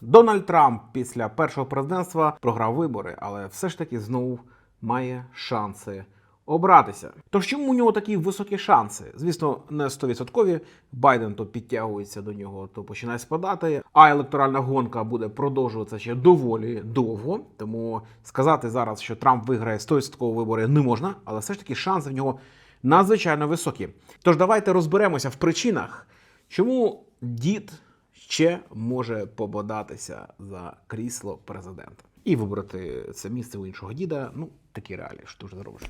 Дональд Трамп після першого президентства програв вибори, але все ж таки знову має шанси обратися. Тож чому у нього такі високі шанси? Звісно, не 100%. Байден то підтягується до нього, то починає спадати. А електоральна гонка буде продовжуватися ще доволі довго. Тому сказати зараз, що Трамп виграє 100% вибори, не можна, але все ж таки шанси в нього надзвичайно високі. Тож давайте розберемося в причинах, чому дід ще може пободатися за крісло президента і вибрати це місце у іншого діда. Ну такі реалії, що дуже зробиш.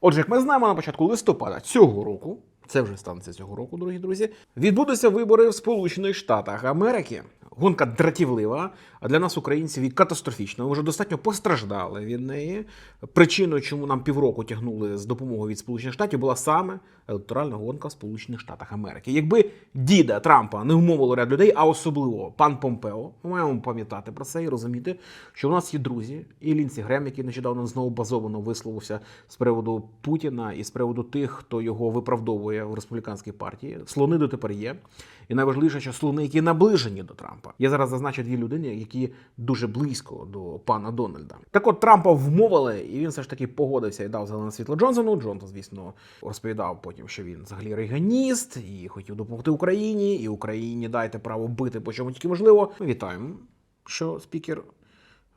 Отже, як ми знаємо, на початку листопада цього року, це вже станеться цього року, дорогі друзі, відбудуться вибори в Сполучених Штатах Америки. Гонка дратівлива, а для нас, українців, і катастрофічна. Ми вже достатньо постраждали від неї. Причиною, чому нам півроку тягнули з допомогою від Сполучених Штатів, була саме електоральна гонка в Сполучених Штатах Америки. Якби діда Трампа не вмовило ряд людей, а особливо пан Помпео, ми маємо пам'ятати про це і розуміти, що у нас є друзі, і Лінсі Грем, який нещодавно знову базовано висловився з приводу Путіна і з приводу тих, хто його виправдовує в республіканській партії. Слони дотепер є. І найважливіше, що слони, які наближені до Трампа. Я зараз зазначу дві людини, які дуже близько до пана Дональда. Так от Трампа вмовили, і він все ж таки погодився і дав зелене світло Джонсону. Джонсон, звісно, розповідав потім, що він взагалі рейганіст і хотів допомогти Україні, і Україні дайте право бити по чому тільки можливо. Ми вітаємо, що спікер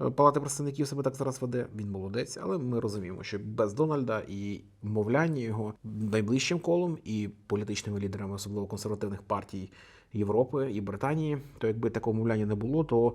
Палати представників себе так зараз веде. Він молодець, але ми розуміємо, що без Дональда і мовляння його найближчим колом і політичними лідерами, особливо консервативних партій Європи і Британії, то якби такого мовляння не було, то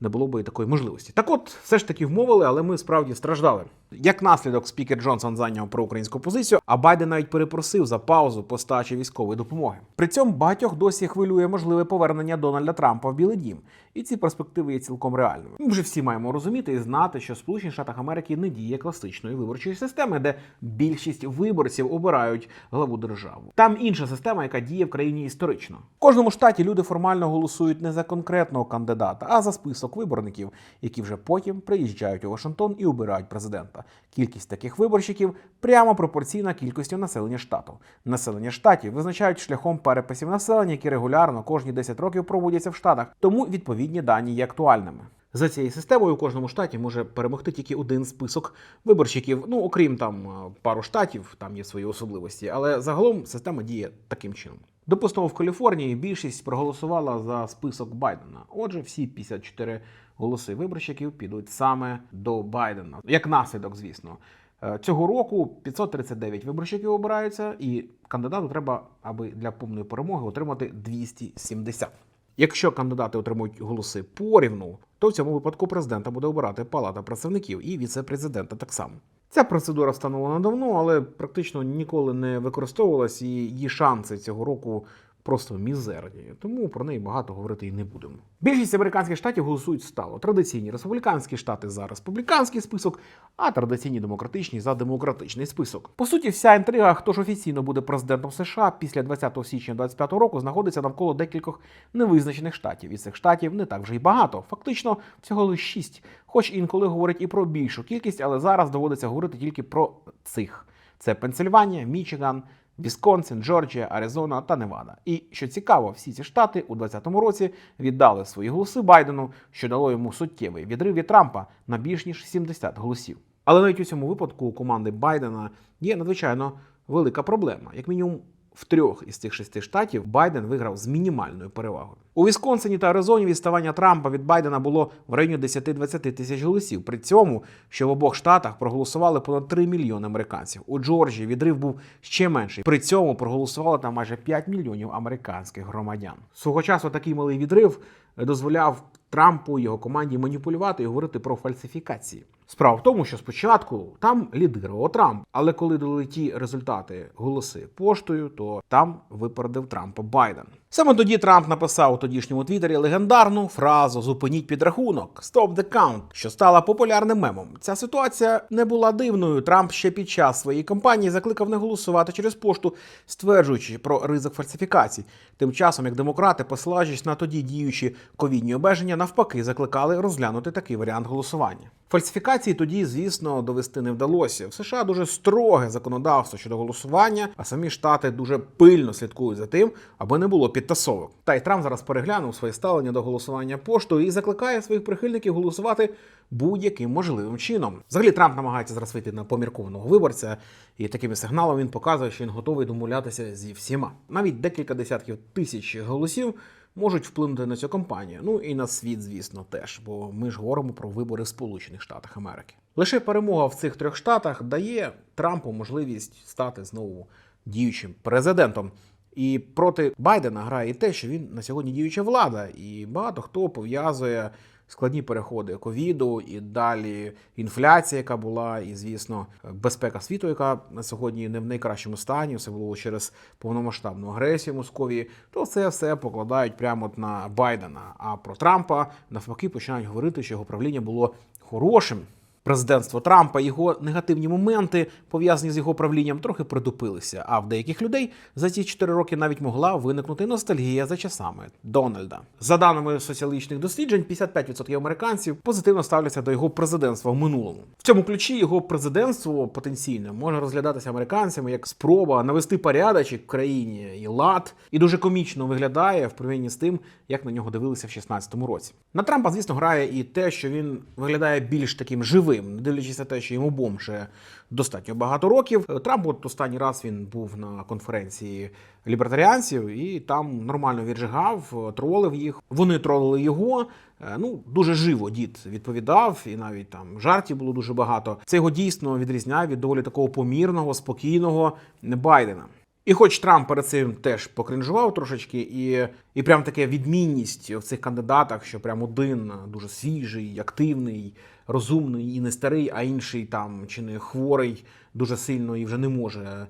не було б і такої можливості. Так от, все ж таки вмовили, але ми справді страждали. Як наслідок, спікер Джонсон зайняв проукраїнську позицію, а Байден навіть перепросив за паузу постачі військової допомоги. При цьому багатьох досі хвилює можливе повернення Дональда Трампа в Білий Дім, і ці перспективи є цілком реальними. Ми вже всі маємо розуміти і знати, що в Сполучених Штатах Америки не діє класичної виборчої системи, де більшість виборців обирають главу держави. Там інша система, яка діє в країні історично. В кожному штаті люди формально голосують не за конкретного кандидата, а за список виборників, які вже потім приїжджають у Вашингтон і обирають президента. Кількість таких виборщиків прямо пропорційна кількості населення штату. Населення штатів визначають шляхом переписів населення, які регулярно кожні 10 років проводяться в штатах, тому відповідні дані є актуальними. За цією системою у кожному штаті може перемогти тільки один список виборщиків. Ну окрім там е, пару штатів, там є свої особливості, але загалом система діє таким чином. Допустимо, в Каліфорнії більшість проголосувала за список Байдена. Отже, всі 54 голоси виборщиків підуть саме до Байдена. Як наслідок, звісно. Е, Цього року 539 виборщиків обираються, і кандидату треба, аби для повної перемоги отримати 270. Якщо кандидати отримують голоси порівну, то в цьому випадку президента буде обирати Палата представників і віце-президента так само. Ця процедура встановлена давно, але практично ніколи не використовувалась, і її шанси цього року просто мізерні. Тому про неї багато говорити і не будемо. Більшість американських штатів голосують стало. Традиційні республіканські штати за республіканський список, а традиційні демократичні за демократичний список. По суті, вся інтрига, хто ж офіційно буде президентом США після 20 січня 2025 року, знаходиться навколо декількох невизначених штатів. І цих штатів не так вже й багато. Фактично, всього лише шість. Хоч інколи говорять і про більшу кількість, але зараз доводиться говорити тільки про цих: це Пенсильванія, Мічиган. Вісконсин, Джорджія, Аризона та Невада. І що цікаво, всі ці штати у 2020 році віддали свої голоси Байдену, що дало йому суттєвий відрив від Трампа на більш ніж 70 голосів. Але навіть у цьому випадку у команди Байдена є надзвичайно велика проблема. Як мінімум, в трьох із цих шести штатів Байден виграв з мінімальною перевагою. У Вісконсині та Аризоні відставання Трампа від Байдена було в районі 10-20 тисяч голосів. При цьому, що в обох штатах проголосували понад 3 мільйони американців. У Джорджії відрив був ще менший. При цьому проголосувало там майже 5 мільйонів американських громадян. Свого часу такий малий відрив дозволяв Трампу і його команді маніпулювати і говорити про фальсифікації. Справа в тому, що спочатку там лідирував Трамп, але коли дали ті результати голоси поштою, то там випередив Трампа Байден. Саме тоді Трамп написав у тодішньому твіттері легендарну фразу Зупиніть підрахунок Stop the count», що стала популярним мемом. Ця ситуація не була дивною. Трамп ще під час своєї кампанії закликав не голосувати через пошту, стверджуючи про ризик фальсифікацій. Тим часом, як демократи, посилаючись на тоді діючі ковідні обмеження, навпаки закликали розглянути такий варіант голосування. Фальсифікації міграції тоді, звісно, довести не вдалося. В США дуже строге законодавство щодо голосування, а самі штати дуже пильно слідкують за тим, аби не було підтасовок. Та й Трамп зараз переглянув своє ставлення до голосування поштою і закликає своїх прихильників голосувати будь-яким можливим чином. Взагалі Трамп намагається зараз вийти на поміркованого виборця, і такими сигналами він показує, що він готовий домовлятися зі всіма. Навіть декілька десятків тисяч голосів можуть вплинути на цю кампанію. Ну і на світ, звісно, теж, бо ми ж говоримо про вибори в Сполучених Штатах Америки. Лише перемога в цих трьох штатах дає Трампу можливість стати знову діючим президентом. І проти Байдена грає і те, що він на сьогодні діюча влада, і багато хто пов'язує складні переходи ковіду і далі інфляція, яка була, і звісно, безпека світу, яка на сьогодні не в найкращому стані. Все було через повномасштабну агресію Московії. То це все покладають прямо на Байдена. А про Трампа навпаки починають говорити, що його правління було хорошим. Президентство Трампа, його негативні моменти, пов'язані з його правлінням, трохи притупилися. А в деяких людей за ці 4 роки навіть могла виникнути ностальгія за часами Дональда. За даними соціологічних досліджень, 55% американців позитивно ставляться до його президентства в минулому. В цьому ключі його президентство потенційно може розглядатися американцями як спроба навести порядочок в країні і лад, і дуже комічно виглядає в порівнянні з тим, як на нього дивилися в 16-му році. На Трампа, звісно, грає і те, що він виглядає більш таким живим, не дивлячись на те, що йому обом ще достатньо багато років. Трамп, от останній раз він був на конференції лібертаріанців і там нормально віджигав, тролив їх. Вони тролили його. Е, Ну, дуже живо дід відповідав, і навіть там жартів було дуже багато. Це його дійсно відрізняє від доволі такого помірного, спокійного Байдена. І хоч Трамп перед цим теж покринжував трошечки, і, і прям таке відмінність в цих кандидатах, що прям один дуже свіжий, активний, розумний і не старий, а інший там чи не хворий дуже сильно і вже не може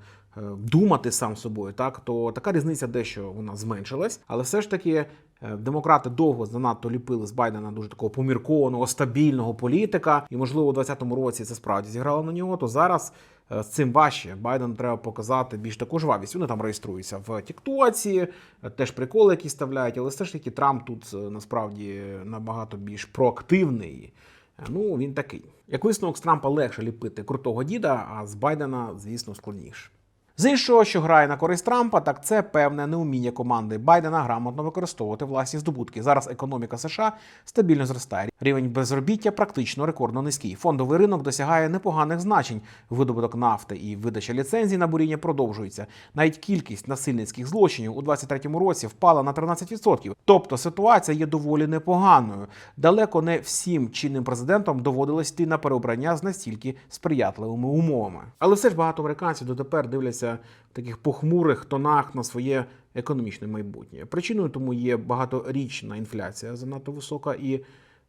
думати сам собою, так то така різниця дещо вона зменшилась, але все ж таки. е, Демократи довго занадто ліпили з Байдена дуже такого поміркованого, стабільного політика, і можливо у 2020 році це справді зіграло на нього. То зараз е, з цим важче. Байдену треба показати більш таку жвавість. Вони там реєструються в Тіктоці, е, теж приколи, які ставляють, але все ж таки Трамп тут е, насправді набагато більш проактивний. Е, Ну він такий. Як висновок з Трампа легше ліпити крутого діда, а з Байдена, звісно, складніше. З іншого, що грає на користь Трампа, так це певне неуміння команди Байдена грамотно використовувати власні здобутки. Зараз економіка США стабільно зростає. Рівень безробіття практично рекордно низький. Фондовий ринок досягає непоганих значень. Видобуток нафти і видача ліцензій на буріння продовжується. Навіть кількість насильницьких злочинів у 2023 році впала на 13%. Тобто ситуація є доволі непоганою. Далеко не всім чинним президентам доводилось йти на переобрання з настільки сприятливими умовами. Але все ж багато американців дотепер дивляться в таких похмурих тонах на своє економічне майбутнє. Причиною тому є багаторічна інфляція, занадто висока і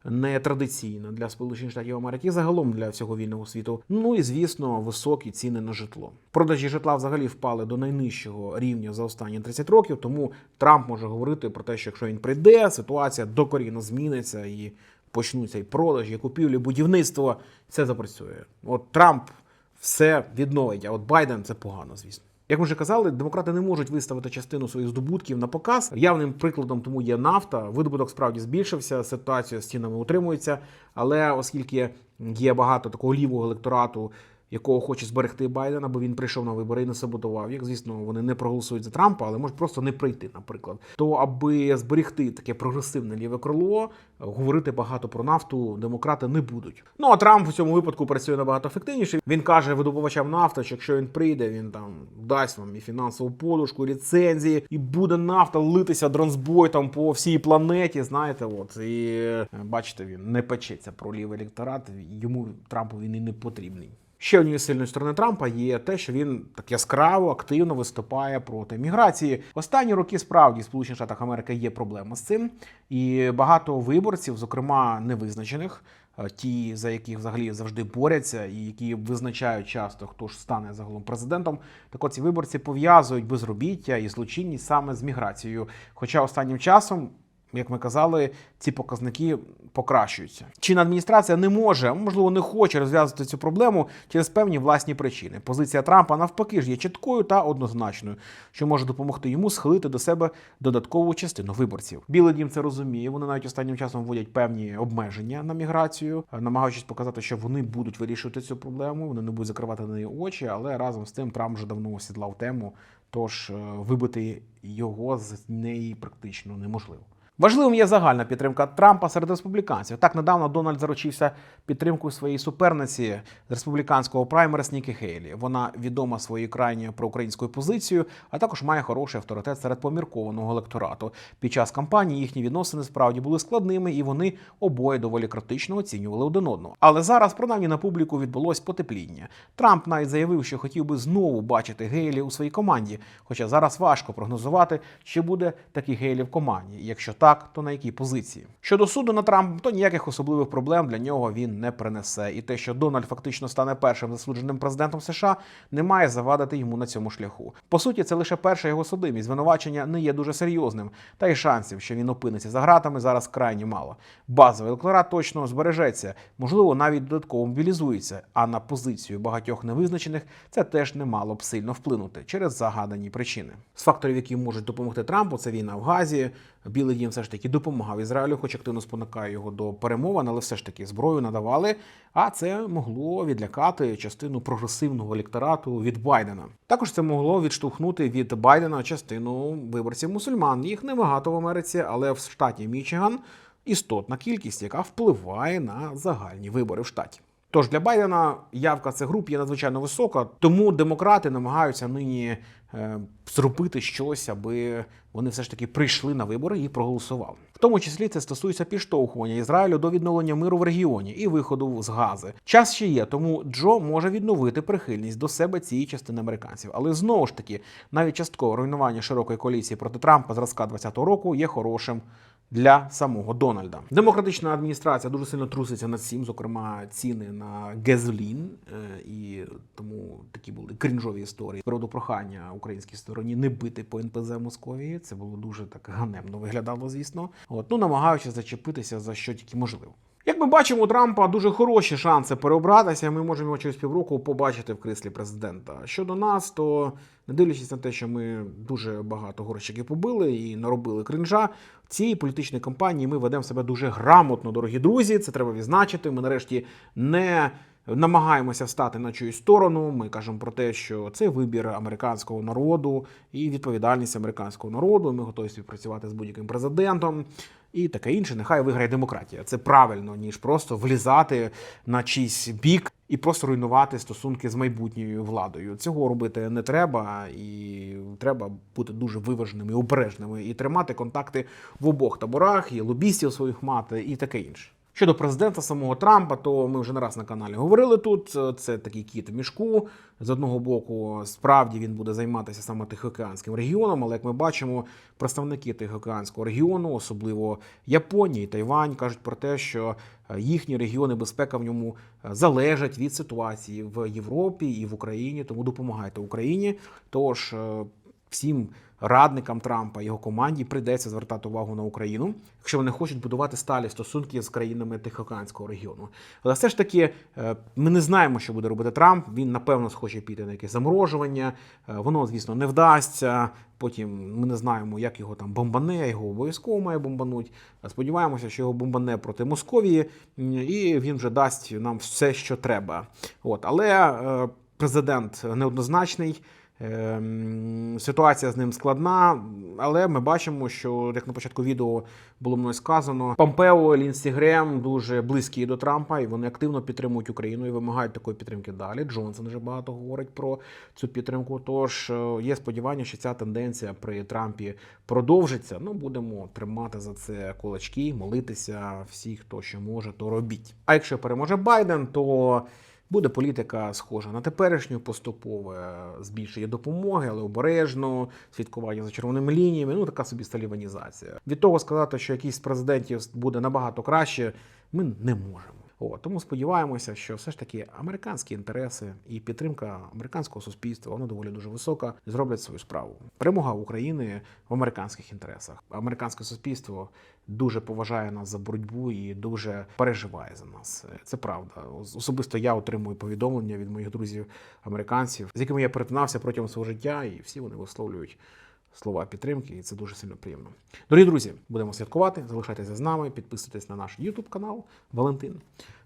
нетрадиційна для Сполучених Штатів Америки, загалом для всього вільного світу. Ну і звісно, високі ціни на житло. Продажі житла взагалі впали до найнижчого рівня за останні 30 років. Тому Трамп може говорити про те, що якщо він прийде, ситуація докорінно зміниться і почнуться і продажі, і купівлі, будівництво. Це запрацює. От Трамп все відновить. А от Байден це погано, звісно. Як ми вже казали, демократи не можуть виставити частину своїх здобутків на показ. Явним прикладом тому є нафта. Видобуток справді збільшився, ситуація з цінами утримується. Але оскільки є багато такого лівого електорату, якого хоче зберегти Байдена, бо він прийшов на вибори і не саботував їх. Звісно, вони не проголосують за Трампа, але можуть просто не прийти, наприклад. То аби зберегти таке прогресивне ліве крило, говорити багато про нафту демократи не будуть. Ну а Трамп в цьому випадку працює набагато ефективніше. Він каже видобувачам нафти, що якщо він прийде, він там дасть вам і фінансову подушку, і ліцензії, і буде нафта литися дронзбой там по всій планеті. Знаєте, от і е, бачите, він не печеться про лівий електорат. Йому Трампу він і не потрібний. Ще однією сильною сторони Трампа є те, що він так яскраво, активно виступає проти міграції. Останні роки справді в Сполучених Штатах Америки є проблема з цим, і багато виборців, зокрема невизначених, е, ті, за яких взагалі завжди борються, і які визначають часто, хто ж стане загалом президентом. Так от ці виборці пов'язують безробіття і злочинність саме з міграцією. Хоча останнім часом як ми казали, ці показники покращуються. Чинна адміністрація не може, можливо, не хоче розв'язати цю проблему через певні власні причини. Позиція Трампа навпаки ж є чіткою та однозначною, що може допомогти йому схилити до себе додаткову частину виборців. Білий дім це розуміє. Вони навіть останнім часом вводять певні обмеження на міграцію, е, намагаючись показати, що вони будуть вирішувати цю проблему. Вони не будуть закривати на неї очі, але разом з тим Трамп вже давно осідлав тему. Тож е, вибити його з неї практично неможливо. Важливим є загальна підтримка Трампа серед республіканців. Так недавно Дональд заручився підтримкою своєї суперниці з республіканського праймерс Нікі Хейлі. Вона відома своєю крайньою проукраїнською позицією, а також має хороший авторитет серед поміркованого електорату. Під час кампанії їхні відносини справді були складними, і вони обоє доволі критично оцінювали один одного. Але зараз, принаймні, на публіку відбулось потепління. Трамп навіть заявив, що хотів би знову бачити Гейлі у своїй команді. Хоча зараз важко прогнозувати, чи буде такий Гейлі в команді. Якщо так, то на якій позиції? Щодо суду на Трамп, то ніяких особливих проблем для нього він не принесе. І те, що Дональд фактично стане першим засудженим президентом США, не має завадити йому на цьому шляху. По суті, це лише перша його судимість. Звинувачення не є дуже серйозним, та й шансів, що він опиниться за гратами, зараз крайні мало. Базовий електорат точно збережеться, можливо, навіть додатково мобілізується. А на позицію багатьох невизначених це теж не мало б сильно вплинути через загадані причини. З факторів, які можуть допомогти Трампу, це війна в Газі. Білий дім все ж таки допомагав Ізраїлю, хоч активно спонукає його до перемовин, але все ж таки зброю надавали. А це могло відлякати частину прогресивного електорату від Байдена. Також це могло відштовхнути від Байдена частину виборців мусульман. Їх небагато в Америці, але в штаті Мічиган істотна кількість, яка впливає на загальні вибори в штаті. Тож для Байдена явка цих груп є надзвичайно висока, тому демократи намагаються нині е, зробити щось, аби вони все ж таки прийшли на вибори і проголосували. В тому числі це стосується підштовхування Ізраїлю до відновлення миру в регіоні і виходу з гази. Час ще є, тому Джо може відновити прихильність до себе цієї частини американців. Але знову ж таки, навіть часткове руйнування широкої коаліції проти Трампа зразка 2020 року є хорошим для самого Дональда. Демократична адміністрація дуже сильно труситься над цим, зокрема ціни на газолін, е, і тому такі були крінжові історії. Приводу прохання українській стороні не бити по НПЗ Московії. Це було дуже так ганебно виглядало, звісно. От ну намагаючись зачепитися за що тільки можливо. Як ми бачимо, у Трампа дуже хороші шанси переобратися. Ми можемо його через півроку побачити в кріслі президента. Щодо нас, то не дивлячись на те, що ми дуже багато горщиків побили і наробили кринжа. В цій політичній кампанії ми ведемо себе дуже грамотно, дорогі друзі. Це треба відзначити. Ми нарешті не намагаємося встати на чиюсь сторону. Ми кажемо про те, що це вибір американського народу і відповідальність американського народу. Ми готові співпрацювати з будь-яким президентом. І таке інше, нехай виграє демократія. Це правильно, ніж просто влізати на чийсь бік і просто руйнувати стосунки з майбутньою владою. Цього робити не треба, і треба бути дуже виваженими, обережними і тримати контакти в обох таборах, і лобістів своїх мати, і таке інше. Щодо президента самого Трампа, то ми вже не раз на каналі говорили тут. Це такий кіт в мішку. З одного боку, справді він буде займатися саме Тихоокеанським регіоном, але як ми бачимо, представники Тихоокеанського регіону, особливо Японія і Тайвань, кажуть про те, що їхні регіони безпека в ньому залежать від ситуації в Європі і в Україні. Тому допомагайте Україні. Тож е, всім радникам Трампа його команді прийдеться звертати увагу на Україну, якщо вони хочуть будувати сталі стосунки з країнами Тихоокеанського регіону. Але все ж таки е, ми не знаємо, що буде робити Трамп. Він напевно схоче піти на якесь заморожування. Е, Воно, звісно, не вдасться. Потім ми не знаємо, як його там бомбане, його обов'язково має бомбануть. Сподіваємося, що його бомбане проти Московії, і він вже дасть нам все, що треба. От, але е, президент неоднозначний. Ем, Ситуація з ним складна, але ми бачимо, що як на початку відео було мною сказано, Помпео, Лінсі Грем дуже близькі до Трампа, і вони активно підтримують Україну і вимагають такої підтримки далі. Джонсон вже багато говорить про цю підтримку. Тож е, є сподівання, що ця тенденція при Трампі продовжиться. Ну будемо тримати за це кулачки, молитися. Всі, хто що може, то робіть. А якщо переможе Байден, то Буде політика схожа на теперішню поступове збільшення допомоги, але обережно, слідкування за червоними лініями. Ну така собі сталіванізація. Від того сказати, що якийсь президентів буде набагато краще, ми не можемо. От, тому сподіваємося, що все ж таки американські інтереси і підтримка американського суспільства, вона доволі дуже висока, зроблять свою справу. Перемога України в американських інтересах. Американське суспільство дуже поважає нас за боротьбу і дуже переживає за нас. Це правда. Особисто я отримую повідомлення від моїх друзів американців, з якими я перетинався протягом свого життя, і всі вони висловлюють слова підтримки, і це дуже сильно приємно. Дорогі друзі, будемо святкувати. Залишайтеся з нами, підписуйтесь на наш YouTube канал Валентин.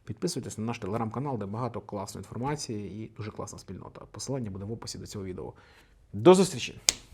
Підписуйтесь на наш телеграм-канал, де багато класної інформації і дуже класна спільнота. Посилання буде в описі до цього відео. До зустрічі!